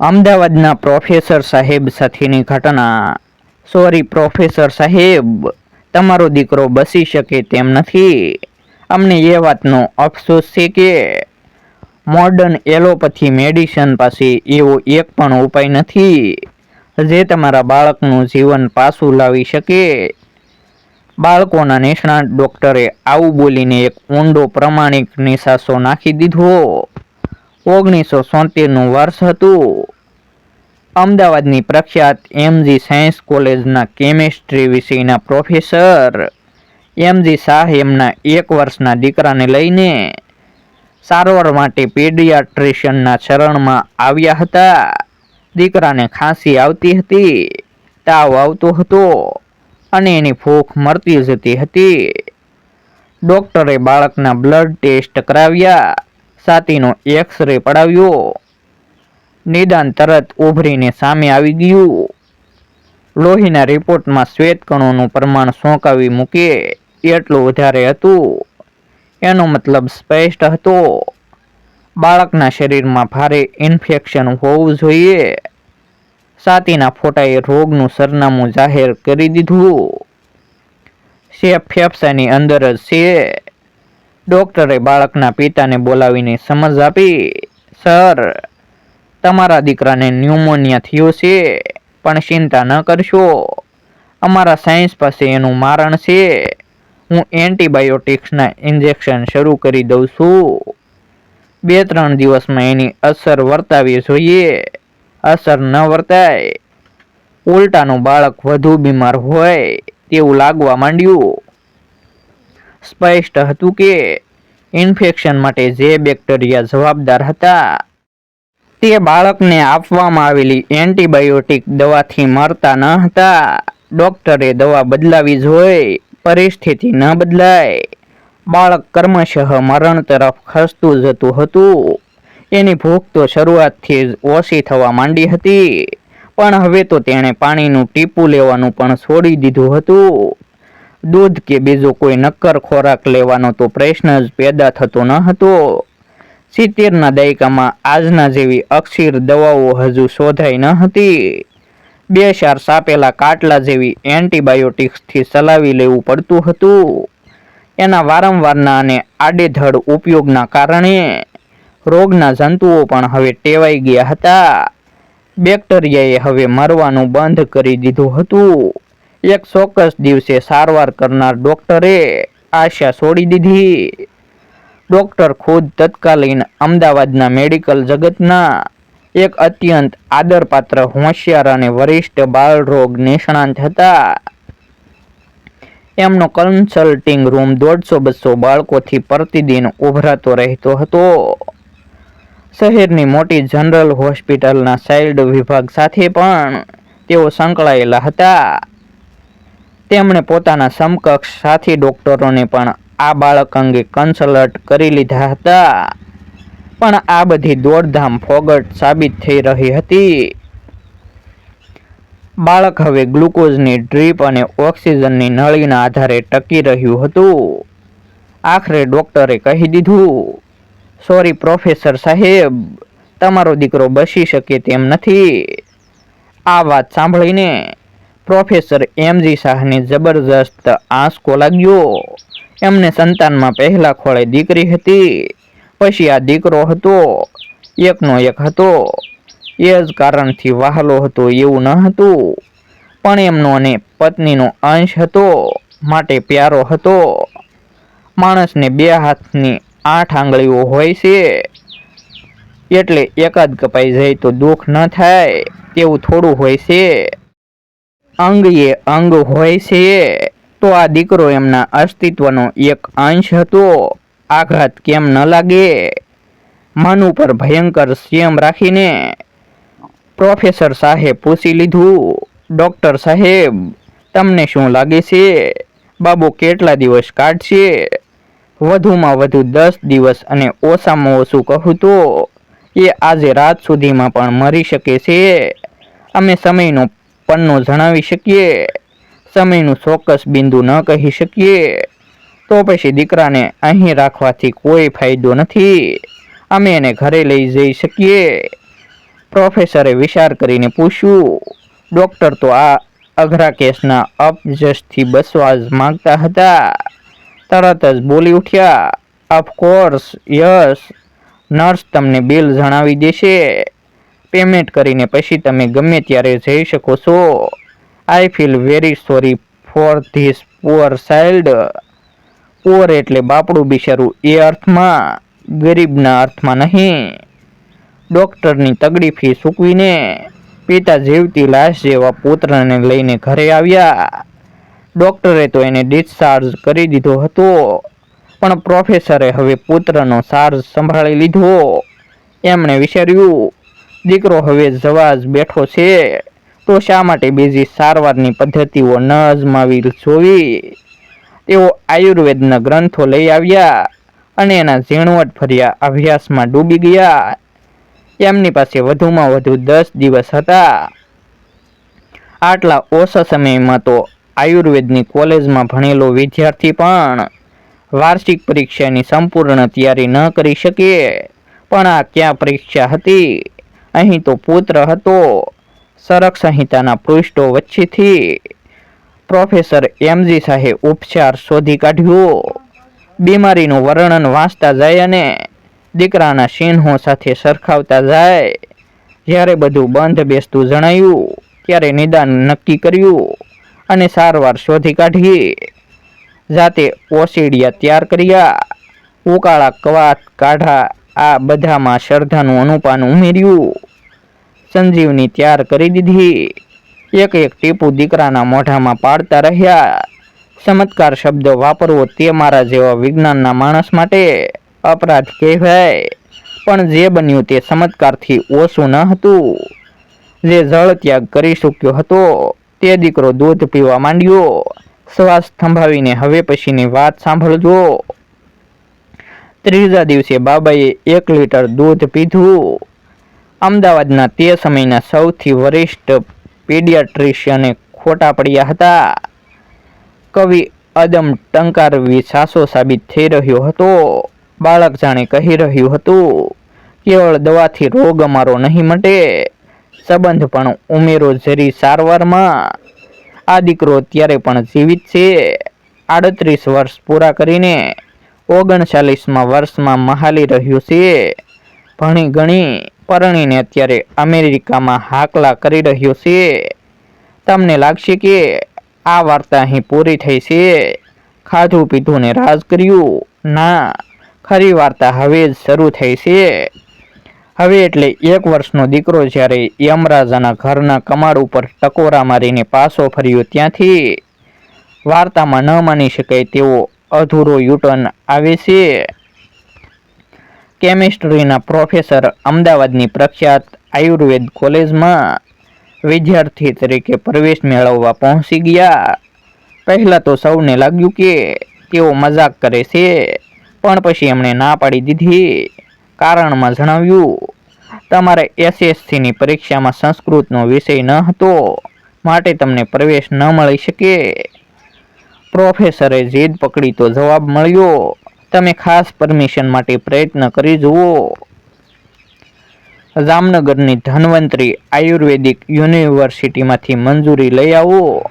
અમદાવાદના પ્રોફેસર સાહેબ સાથેની ઘટના. સોરી પ્રોફેસર સાહેબ, તમારો દીકરો બસી શકે તેમ નથી. અમને એ વાતનો અફસોસ છે કે મોડર્ન એલોપથી મેડિસિન પાસે એવો એક પણ ઉપાય નથી. જે તમારા બાળકનું જીવન પાછું લાવી શકે. બાળકોના નિષ્ણાત ડૉક્ટરે આવું બોલીને એક ઊંડો પ્રમાણિક નિશાસો નાખી દીધો. ઓગણીસો સોતેરનું વર્ષ હતું. અમદાવાદની પ્રખ્યાત એમજી સાયન્સ કોલેજના કેમિસ્ટ્રી વિષયના પ્રોફેસર. એમજી શાહ એમના એક વર્ષના દીકરાને લઈને સારવાર માટે પેડિયાટ્રિશિયનના શરણમાં આવ્યા હતા. દીકરાને ખાંસી આવતી હતી, તાવ આવતો હતો અને એની ભૂખ મરતી જતી હતી. ડોક્ટરે બાળકના બ્લડ ટેસ્ટ કરાવ્યા. છાતીનો એક્સરે પડાવ્યો. નિદાન તરત ઉભરીને સામે આવી ગયું. લોહીના રિપોર્ટમાં શ્વેતકણોનું પ્રમાણ સોંકાવી મૂકીએ એટલું વધારે હતું. એનો મતલબ સ્પષ્ટ હતો. બાળકના શરીરમાં ભારે ઇન્ફેક્શન હોવું જોઈએ. છાતીના ફોટાએ રોગનું સરનામું જાહેર કરી દીધું. શેફ ફેફસાની અંદર જ છે. ડોક્ટરે બાળકના પિતાને બોલાવીને સમજ આપી, સર, તમારા દીકરાને ન્યુમોનિયા થયો છે, પણ ચિંતા ન કરશો. અમારા સાયન્સ પાસે એનું મારણ છે. હું એન્ટીબાયોટિક્સના ઇન્જેક્શન શરૂ કરી દઉં છું. બે ત્રણ દિવસમાં એની અસર વર્તાવી જોઈએ. અસર ન વર્તાય. ઉલટાનું બાળક વધુ બીમાર હોય તેવું લાગવા માંડ્યું. સ્પષ્ટ હતું કે ઇન્ફેક્શન માટે જે બેક્ટેરિયા જવાબદાર હતા, તે બાળકને આપવામાં આવેલી એન્ટીબાયોટિક દવાથી મરતા ન હતા. ડોક્ટરે દવા બદલાવી જોઈ, પરિસ્થિતિ ન બદલાય. બાળક કર્મશઃ મરણ તરફ ખસતું જતું હતું. એની ભૂખ તો શરૂઆતથી જ ઓછી થવા માંડી હતી, પણ હવે તો તેણે પાણીનું ટીપું લેવાનું પણ છોડી દીધું હતું. દૂધ કે બીજો કોઈ નક્કર ખોરાક લેવાનો તો પ્રશ્ન જ પેદા થતો ન હતો. સિત્તેરના દાયકામાં આજના જેવી અક્ષીર દવાઓ હજુ શોધાઈ ન હતી. બે ચાર સાપેલા કાટલા જેવી એન્ટીબાયોટિક્સથી ચલાવી લેવું પડતું હતું. એના વારંવારના અને આડેધડ ઉપયોગના કારણે રોગના જંતુઓ પણ હવે ટેવાઈ ગયા હતા. બેક્ટેરિયાએ હવે મરવાનું બંધ કરી દીધું હતું. એક ચોક્કસ દિવસે સારવાર કરનાર ડોક્ટરે આશા છોડી દીધી. ડોક્ટર ખુદ તત્કાલીન અમદાવાદના મેડિકલ જગતના એક અત્યંત આદરપાત્ર હોશિયાર અને વરિષ્ઠ બાળરોગ નિષ્ણાંત હતા. એમનો કન્સલ્ટિંગ રૂમ દોઢસો બસો બાળકોથી પ્રતિદિન ઉભરાતો રહેતો હતો. શહેરની મોટી જનરલ હોસ્પિટલના ચાઇલ્ડ વિભાગ સાથે પણ તેઓ સંકળાયેલા હતા. તેમણે પોતાના સમકક્ષ સાથી ડોક્ટરોને પણ આ બાળક અંગે કન્સલ્ટ કરી લીધા હતા. પણ આ બધી દોડધામ ફોગટ સાબિત થઈ રહી હતી. બાળક હવે ગ્લુકોઝની ડ્રીપ અને ઓક્સિજનની નળીના આધારે ટકી રહ્યું હતું. આખરે ડોક્ટરે કહી દીધું સોરી પ્રોફેસર સાહેબ, તમારો દીકરો બસી શકે તેમ નથી. આ વાત સાંભળીને પ્રોફેસર એમજી શાહને જબરજસ્ત આંસકો લાગ્યો એમને સંતાનમાં પહેલા ખોળે દીકરી હતી, પછી આ દીકરો હતો, એકનો એક હતો. એ જ કારણથી વહાલો હતો એવું ન હતું. પણ એમનો અને પત્નીનો અંશ હતો, માટે પ્યારો હતો. માણસને બે હાથની આઠ આંગળીઓ હોય છે, એટલે એકાદ કપાઈ જાય તો દુઃખ ન થાય, તેવું થોડું હોય છે. અંગ એ અંગ હોય છે તો આ દીકરો એમના અસ્તિત્વનો એક અંશ હતો. આઘાત કેમ ન લાગે? મન ઉપર ભયંકર સંયમ રાખીને પ્રોફેસર સાહેબ પૂછી લીધું, ડોક્ટર સાહેબ, તમને શું લાગે છે? બાબુ કેટલા દિવસ કાઢશે? વધુમાં વધુ દસ દિવસ અને ઓછામાં ઓછું કહું તો એ આજે રાત સુધીમાં પણ મરી શકે છે. અમે સમયનો પન્નો જણાવી શકીએ. સમયનું ચોક્કસ બિંદુ ન કહી શકીએ. તો પછી દીકરાને અહીં રાખવાથી કોઈ ફાયદો નથી. અમે એને ઘરે લઈ જઈ શકીએ. પ્રોફેસરે વિચાર કરીને પૂછ્યું, ડોક્ટર તો આ અઘરા કેસના અપજસથી બસવા જ માગતા હતા. તરત જ બોલી ઉઠ્યા ઓફકોર્સ યસ નર્સ તમને બિલ જણાવી દેશે. પેમેન્ટ કરીને પછી તમે ગમે ત્યારે જઈ શકો છો. I feel very sorry for this poor child poor એટલે બાપડું બિચારું એ અર્થમાં, ગરીબના અર્થમાં નહીં. ડૉક્ટરની તગડી ફી ચૂકવીને પિતા જીવતી લાશ જેવા પુત્રને લઈને ઘરે આવ્યા. ડોક્ટરે તો એને ડિસ્ચાર્જ કરી દીધો હતો, પણ પ્રોફેસરે હવે પુત્રનો ચાર્જ સંભાળી લીધો. એમણે વિચાર્યું દીકરો હવે જવા જ બેઠો છે. તો શા માટે બીજી સારવારની પદ્ધતિઓ ન અજમાવી જોવી? તેઓ આયુર્વેદના ગ્રંથો લઈ આવ્યા અને એના ઝીણવટ ફર્યા અભ્યાસમાં ડૂબી ગયા. એમની પાસે વધુમાં વધુ દસ દિવસ હતા. આટલા ઓછા સમયમાં તો આયુર્વેદની કોલેજમાં ભણેલો વિદ્યાર્થી પણ વાર્ષિક પરીક્ષાની સંપૂર્ણ તૈયારી ન કરી શકે. પણ આ ક્યાં પરીક્ષા હતી? અહીં તો પુત્ર હતો. સરક સંહિતાના પૃષ્ઠો વચ્ચેથી પ્રોફેસર એમજી શાહે ઉપચાર શોધી કાઢ્યો. બીમારીનું વર્ણન વાંચતા જાય અને દીકરાના ચિહ્નો સાથે સરખાવતા જાય. જ્યારે બધું બંધ બેસતું જણાયું, ત્યારે નિદાન નક્કી કર્યું અને સારવાર શોધી કાઢી. જાતે ઓસીડિયા તૈયાર કર્યા. ઉકાળા કવાત કાઢા, આ બધામાં શ્રદ્ધાનું અનુપાન ઉમેર્યું. સંજીવની તૈયાર કરી દીધી. એક એક ટીપુ દીકરાના મોઢામાં પાડતા રહ્યા. ચમત્કાર શબ્દ વાપરવો તે મારા જેવા વિજ્ઞાનના માણસ માટે અપરાધ કહેવાય. પણ જે બન્યું તે ચમત્કારથી ઓછું ન હતું. જે જળ ત્યાગ કરી ચૂક્યો હતો, તે દીકરો દૂધ પીવા માંડ્યો. શ્વાસ થંભાવીને હવે પછીની વાત સાંભળજો. ત્રીજા દિવસે બાબાએ એક લીટર દૂધ પીધું. અમદાવાદના તે સમયના સૌથી વરિષ્ઠ પીડિયાટ્રિશિયને ખોટા પડ્યા હતા. કવિ અદમ ટંકારવી સાસો સાબિત થઈ રહ્યો હતો. બાળક જાણે કહી રહ્યું હતું, કેવળ દવાથી રોગ અમારો નહીં મટે. સંબંધ પણ ઉમેરો જરી સારવારમાં. આ દીકરો અત્યારે પણ જીવિત છે. આડત્રીસ વર્ષ પૂરા કરીને ઓગણચાલીસમાં વર્ષમાં મહાલી રહ્યું છે. ભણી ગણી પરણીને અત્યારે અમેરિકામાં હાકલા કરી રહ્યો છે. તમને લાગશે કે આ વાર્તા અહીં પૂરી થઈ છે. ખાધું પીધું રાજ કર્યું. ના, ખરી વાર્તા હવે જ શરૂ થઈ છે. હવે એટલે એક વર્ષનો દીકરો જ્યારે યમરાજાના ઘરના કમાડ ઉપર ટકોરા મારીને પાછો ફર્યો ત્યાંથી વાર્તામાં ન માની શકાય તેવો અધૂરો યુટર્ન આવે છે. કેમિસ્ટ્રીના પ્રોફેસર અમદાવાદની પ્રખ્યાત આયુર્વેદ કોલેજમાં વિદ્યાર્થી તરીકે પ્રવેશ મેળવવા પહોંચી ગયા. પહેલાં તો સૌને લાગ્યું કે તેઓ મજાક કરે છે, પણ પછી એમણે ના પાડી દીધી. કારણમાં જણાવ્યું, તમારે એસએસસીની પરીક્ષામાં સંસ્કૃતનો વિષય ન હતો, માટે તમને પ્રવેશ ન મળી શકે. પ્રોફેસરે જીદ પકડી તો જવાબ મળ્યો તમે ખાસ પરમિશન માટે પ્રયત્ન કરી જુઓ. જામનગરની ધન્વંતરી આયુર્વેદિક યુનિવર્સિટીમાંથી મંજૂરી લઈ આવો.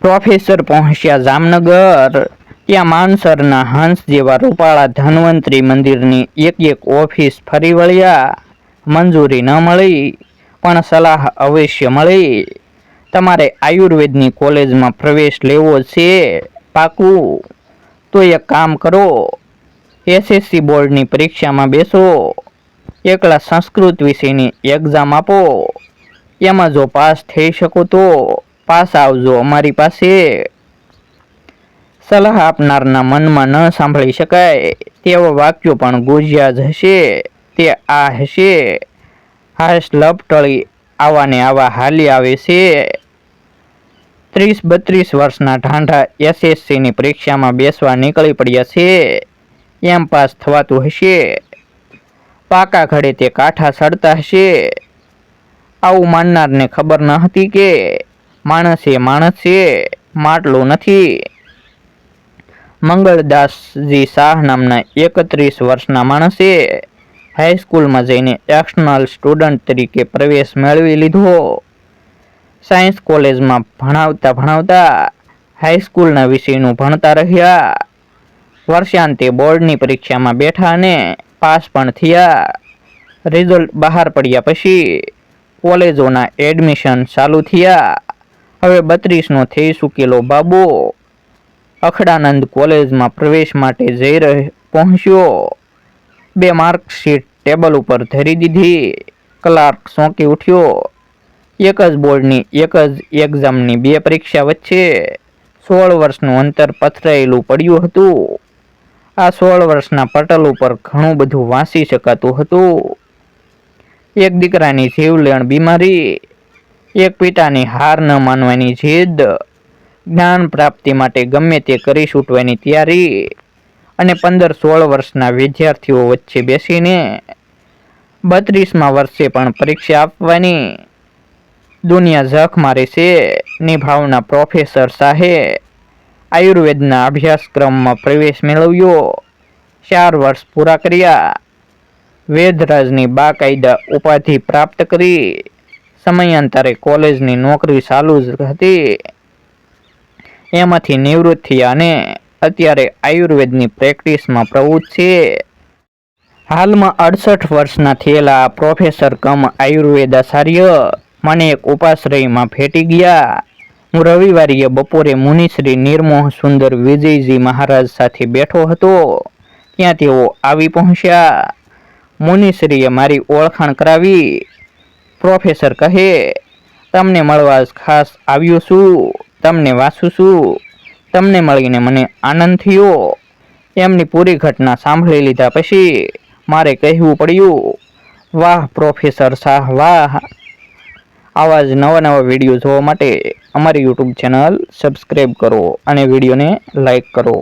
પ્રોફેસર પહોંચ્યા જામનગર. ત્યાં માનસરના હંસ જેવા રૂપાળા ધન્વંતરી મંદિરની એક એક ઓફિસ ફરી વળ્યા. મંજૂરી ન મળી, પણ સલાહ અવશ્ય મળી. તમારે આયુર્વેદની કોલેજમાં પ્રવેશ લેવો છે પાકું. તો એક કામ કરો. એસએસસી બોર્ડની પરીક્ષામાં બેસો. એકલા સંસ્કૃત વિષયની એક્ઝામ આપો. એમાં જો પાસ થઈ શકો તો પાસ આવજો અમારી પાસે. સલાહ આપનારના મનમાં ન સાંભળી શકાય. તેવા વાક્યો પણ ગુજ્યા જ હશે. તે આ હશે. હાશ લપટળી આવાને આવા હાલી આવે છે. ત્રીસ બત્રીસ વર્ષના ઢાંઢા એસએસસીની પરીક્ષામાં બેસવા નીકળી પડ્યા છે. એમ પાસ થવાતું હશે. પાકા ઘડે તે કાંઠા સડતા હશે. આવું માનનારને ખબર ન હતી કે માણસ એ માણસ છે માટલું નથી. મંગળદાસજી શાહ નામના એકત્રીસ વર્ષના માણસે હાઈસ્કૂલમાં જઈને એક્સટર્નલ સ્ટુડન્ટ તરીકે પ્રવેશ મેળવી લીધો. સાયન્સ કોલેજમાં ભણાવતા ભણાવતા હાઈસ્કૂલના વિષયનું ભણતા રહ્યા. વર્ષાંતે બોર્ડની પરીક્ષામાં બેઠા અને પાસ પણ થયા. રિઝલ્ટ બહાર પડ્યા પછી કોલેજોના એડમિશન ચાલુ થયા. હવે બત્રીસનો થઈ ચૂકેલો બાબુ. અખડાનંદ કોલેજમાં પ્રવેશ માટે જઈ રહે, પહોંચ્યો. બે માર્કશીટ ટેબલ ઉપર ધરી દીધી. ક્લાર્ક ચોંકી ઉઠ્યો. એક જ બોર્ડની, એક જ એક્ઝામની બે પરીક્ષા વચ્ચે સોળ વર્ષનું અંતર પથરાયેલું પડ્યું હતું. આ સોળ વર્ષના પટલ ઉપર ઘણું બધું વાંચી શકાતું હતું. એક દીકરાની જીવલેણ બીમારી, એક પિતાની હાર ન માનવાની જીદ, જ્ઞાન પ્રાપ્તિ માટે ગમે તે કરી છૂટવાની તૈયારી અને પંદર સોળ વર્ષના વિદ્યાર્થીઓ વચ્ચે બેસીને બત્રીસમાં વર્ષે પણ પરીક્ષા આપવાની દુનિયા ઝખ મારે છે. નિભાવના પ્રોફેસર શાહે આયુર્વેદના અભ્યાસક્રમમાં પ્રવેશ મેળવ્યો. ચાર વર્ષ પૂરા કર્યા. વેદરાજની બાકાયદા ઉપાધિ પ્રાપ્ત કરી. સમયાંતરે કોલેજની નોકરી ચાલુ જ હતી. એમાંથી નિવૃત્ત થયા અને અત્યારે આયુર્વેદની પ્રેક્ટિસમાં પ્રવૃત્ત છે. હાલમાં અડસઠ વર્ષના થયેલા પ્રોફેસર કમ આયુર્વેદાચાર્ય મને એક ઉપાશ્રયમાં ફેટી ગયા. હું રવિવારીએ બપોરે મુનિશ્રી નિર્મોહ સુંદર વિજયજી મહારાજ સાથે બેઠો હતો. ત્યાં તેઓ આવી પહોંચ્યા. મુનિશ્રીએ મારી ઓળખાણ કરાવી. પ્રોફેસર કહે, તમને મળવા ખાસ આવ્યો છું. તમને વાંચું છું. તમને મળીને મને આનંદ થયો. એમની પૂરી ઘટના સાંભળી લીધા પછી મારે કહેવું પડ્યું, વાહ પ્રોફેસર શાહ વાહ. આવા જ નવા નવા વીડિયો જોવા માટે અમારી યુટ્યુબ ચેનલ સબસ્ક્રાઈબ કરો અને વિડીયોને લાઈક કરો.